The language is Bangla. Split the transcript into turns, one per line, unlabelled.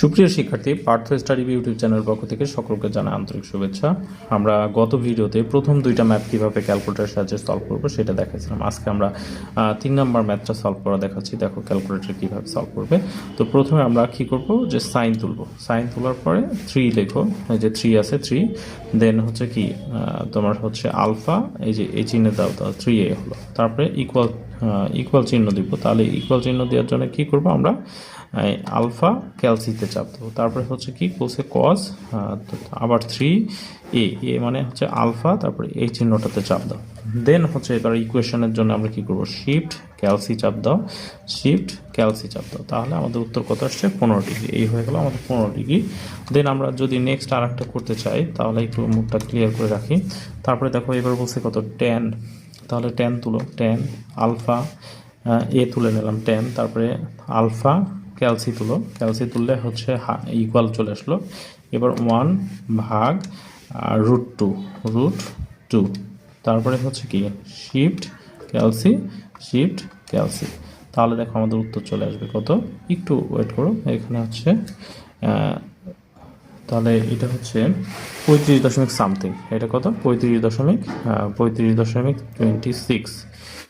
সুপ্রিয় শিক্ষার্থী, পার্থ স্টাডি ইউটিউব চ্যানেল পক্ষ থেকে সকলকে জানা আন্তরিক শুভেচ্ছা। আমরা গত ভিডিওতে প্রথম দুইটা ম্যাথ কীভাবে ক্যালকুলেটার সাহায্যে সলভ করব সেটা দেখাচ্ছিলাম আজকে আমরা তিন নম্বর ম্যাথটা সলভ করা দেখাচ্ছি। দেখো ক্যালকুলেটর কীভাবে সলভ করবে। তো প্রথমে আমরা কি করব? যে সাইন তুলবো। সাইন তোলার পরে থ্রি লেখো। এই যে থ্রি আছে থ্রি দেন হচ্ছে কি তোমার হচ্ছে আলফা, এই যে এই চিহ্নে দাও দাও থ্রি এ হলো। তারপরে ইকুয়াল ইকুয়াল চিহ্ন দিব। তাহলে ইকুয়াল চিহ্ন দেওয়ার জন্য কি করব আমরা আলফা ক্যালসিতে চাপ দেবো। তারপরে হচ্ছে কি কস আবার থ্রি এ এ মানে হচ্ছে আলফা তারপরে এই চিহ্নটাতে চাপ দাও। দেন হচ্ছে এবার ইকুয়েশনের জন্য আমরা কি করব শিফট ক্যালসি চাপ দাও শিফট ক্যালসি চাপ দাও। তাহলে আমাদের উত্তর কত আসছে? পনেরো ডিগ্রি এই হয়ে গেল আমাদের পনেরো ডিগ্রি দেন আমরা যদি নেক্সট আর করতে চাই, তাহলে একটু মুখটা ক্লিয়ার করে রাখি। তারপরে দেখো এবার বলছে কত? টেন তাহলে টেন তুলো টেন আলফা এ তুলে নিলাম টেন তারপরে আলফা ক্যালসি তুলো ক্যালসি তুললে হচ্ছে ইকুয়াল চলে আসলো। এবার ওয়ান ভাগ রুট টু রুট টু তারপরে হচ্ছে কি শিফট ক্যালসি শিফট ক্যালসি তাহলে দেখো আমাদের উত্তর চলে আসবে কত? একটু ওয়েট করো, এখানে হচ্ছে তাহলে এটা হচ্ছে পঁয়ত্রিশ দশমিক সামথিং। এটা কত? পঁয়ত্রিশ দশমিক পঁয়ত্রিশ দশমিক টোয়েন্টি সিক্স